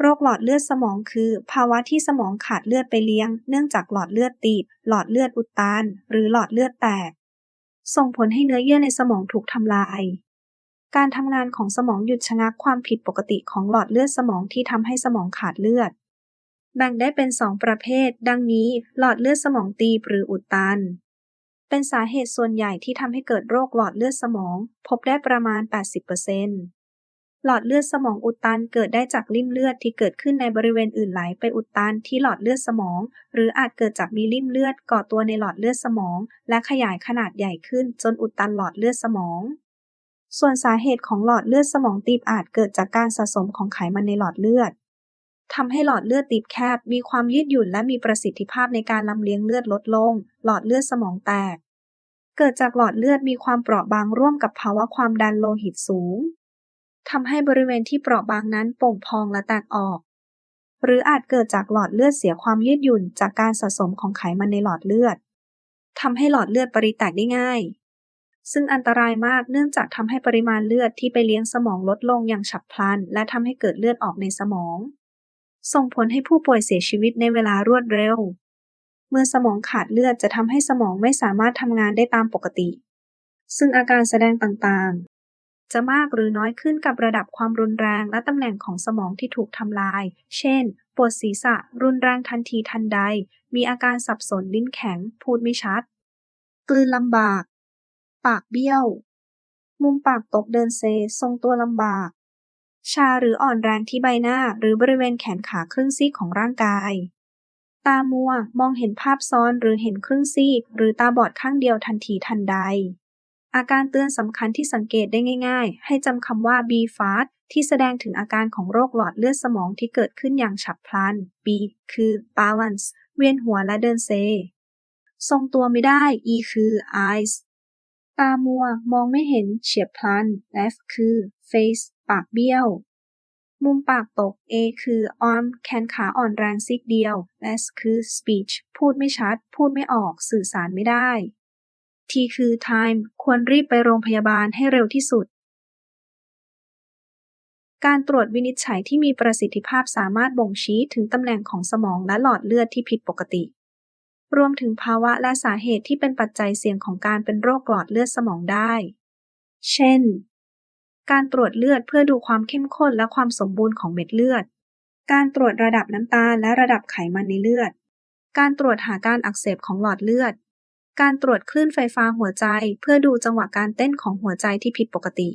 โรคหลอดเลือดสมองคือ ภาวะที่สมองขาดเลือดไปเลี้ยง เนื่องจากหลอดเลือดตีบ หลอดเลือดอุดตัน หรือหลอดเลือดแตก ส่งผลให้เนื้อเยื่อในสมองถูกทำลาย การทำงานของสมองหยุดชะงักความผิดปกติของหลอดเลือดสมองที่ทำให้สมองขาดเลือด แบ่งได้เป็น2ประเภท ดังนี้ หลอดเลือดสมองตีบหรืออุดตัน เป็นสาเหตุส่วนใหญ่ที่ทำให้เกิดโรคหลอดเลือดสมอง พบได้ประมาณ 80% หลอดเลือดสมองอุดตันเกิดได้จากริ่มเลือดที่เกิดขึ้นในบริเวณอื่นไหลไปอุดตันที่หลอดเลือดสมอง หรืออาจเกิดจากมีริ่มเลือดก่อตัวในหลอดเลือดสมอง และขยายขนาดใหญ่ขึ้นจนอุดตันหลอดเลือดสมอง ส่วนสาเหตุของหลอดเลือดสมองตีบอาจเกิดจากการสะสมของไขมันในหลอดเลือดทำให้หลอดเลือดตีบแคบ มีความยืดหยุ่นและมีประสิทธิภาพในการลำเลียงเลือดลดลง หลอดเลือดสมองแตก เกิดจากหลอดเลือดมีความเปราะบางร่วมกับภาวะความดันโลหิตสูง ทำให้บริเวณที่เปราะบางนั้นโป่งพองและแตกออก หรืออาจเกิดจากหลอดเลือดเสียความยืดหยุ่นจากการสะสมของไขมันในหลอดเลือดทำให้หลอดเลือดปริแตกได้ง่าย ซึ่งอันตรายมากเนื่องจากทำให้ปริมาณเลือดที่ไปเลี้ยงสมองลดลงอย่างฉับพลัน และทำให้เกิดเลือดออกในสมอง ส่งผลให้ผู้ป่วยเสียชีวิตในเวลารวดเร็ว เมื่อสมองขาดเลือดจะทำให้สมองไม่สามารถทำงานได้ตามปกติ ซึ่งอาการแสดงต่างๆ จะมากหรือน้อยขึ้นกับระดับความรุนแรงและตำแหน่งของสมองที่ถูกทำลาย เช่น ปวดศีรษะ รุนแรงทันทีทันใด มีอาการสับสนลิ้นแข็ง พูดไม่ชัด กลืนลำบาก ปากเบี้ยว มุมปากตกเดินเซ ทรงตัวลำบาก ชาหรืออ่อนแรงที่ใบหน้าหรือบริเวณแขนขาครึ่งซีกของร่างกาย ตามัว มองเห็นภาพซ้อนหรือเห็นครึ่งซีก หรือตาบอดข้างเดียวทันทีทันใด อาการเตือนสำคัญที่สังเกตได้ง่ายๆ ให้จำคำว่า B fast ที่แสดงถึงอาการของโรคหลอดเลือดสมองที่เกิดขึ้นอย่างฉับพลัน B คือ balance เวียนหัวและเดินเซ ทรงตัวไม่ได้ E คือ eyes ตามัว มองไม่เห็น เฉียบพลัน F คือ face ปากเบี้ยว มุมปากตก A คือ arm แขนขาอ่อนแรงซีกเดียว S คือ speech พูดไม่ชัด พูดไม่ออก สื่อสารไม่ได้ T คือ time ควรรีบไปโรงพยาบาลให้เร็วที่สุดการตรวจวินิจฉัยที่มีประสิทธิภาพสามารถบ่งชี้ถึงตำแหน่งของสมองและหลอดเลือดที่ผิดปกติ รวมถึงภาวะและสาเหตุที่เป็นปัจจัยเสี่ยงของการเป็นโรคหลอดเลือดสมองได้ เช่น การตรวจเลือดเพื่อดูความเข้มข้นและความสมบูรณ์ของเม็ดเลือด การตรวจระดับน้ำตาลและระดับไขมันในเลือด การตรวจหาการอักเสบของหลอดเลือด การตรวจคลื่นไฟฟ้าหัวใจ เพื่อดูจังหวะการเต้นของหัวใจที่ผิดปกติ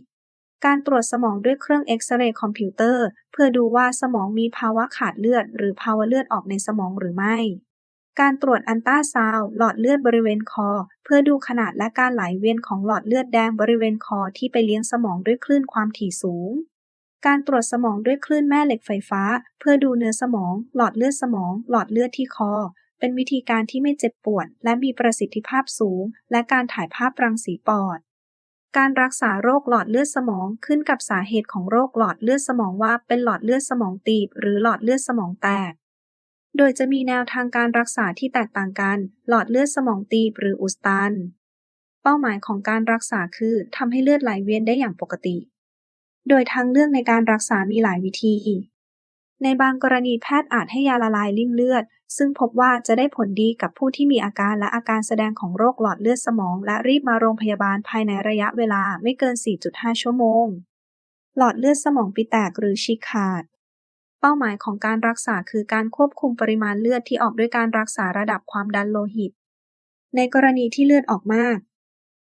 การตรวจสมองด้วยเครื่องเอ็กซเรย์คอมพิวเตอร์ เพื่อดูว่าสมองมีภาวะขาดเลือด หรือภาวะเลือดออกในสมองหรือไม่ การตรวจอันต้าซาวด์หลอดเลือดบริเวณคอ เพื่อดูขนาดและการไหลเวียนของหลอดเลือดแดงบริเวณคอที่ไปเลี้ยงสมองด้วยคลื่นความถี่สูงการตรวจสมองด้วยคลื่นแม่เหล็กไฟฟ้า เพื่อดูเนื้อสมอง หลอดเลือดสมอง หลอดเลือดที่คอ เป็นวิธีการที่ไม่เจ็บปวดและมีประสิทธิภาพสูง และการถ่ายภาพรังสีปอด การรักษาโรคหลอดเลือดสมองขึ้นกับสาเหตุของโรคหลอดเลือดสมองว่าเป็นหลอดเลือดสมองตีบ หรือหลอดเลือดสมองแตก โดยจะมีแนวทางการรักษาที่แตกต่างกัน หลอดเลือดสมองตีบหรืออุดตัน เป้าหมายของการรักษาคือทำให้เลือดไหลเวียนได้อย่างปกติ โดยทางเลือกในการรักษามีหลายวิธี ในบางกรณีแพทย์อาจให้ยาละลายริ่มเลือด ซึ่งพบว่าจะได้ผลดีกับผู้ที่มีอาการและอาการแสดงของโรคหลอดเลือดสมอง และรีบมาโรงพยาบาลภายในระยะเวลาไม่เกิน 4.5 ชั่วโมง หลอดเลือดสมองปีแตกหรือฉีกขาด เป้าหมายของการรักษาคือการควบคุมปริมาณเลือดที่ออกด้วยการรักษาระดับความดันโลหิต ในกรณีที่เลือดออกมาก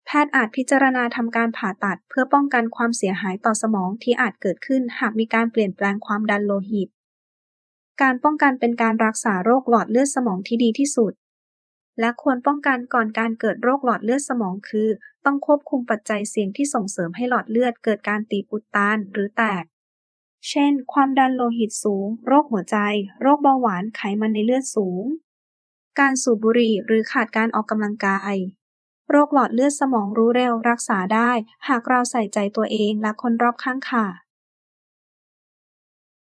แพทย์อาจพิจารณาทำการผ่าตัด เพื่อป้องกันความเสียหายต่อสมองที่อาจเกิดขึ้นหากมีการเปลี่ยนแปลงความดันโลหิต การป้องกันเป็นการรักษาโรคหลอดเลือดสมองที่ดีที่สุด และควรป้องกันก่อนการเกิดโรคหลอดเลือดสมองคือ ต้องควบคุมปัจจัยเสี่ยงที่ส่งเสริมให้หลอดเลือดเกิดการตีบอุดตันหรือแตก เช่น ความดันโลหิตสูง โรคหัวใจ โรคเบาหวาน ไขมันในเลือดสูง การสูบบุหรี่หรือขาดการออกกำลังกาย โรคหลอดเลือดสมองรู้เร็วรักษาได้ หากเราใส่ใจตัวเองและคนรอบข้างค่ะ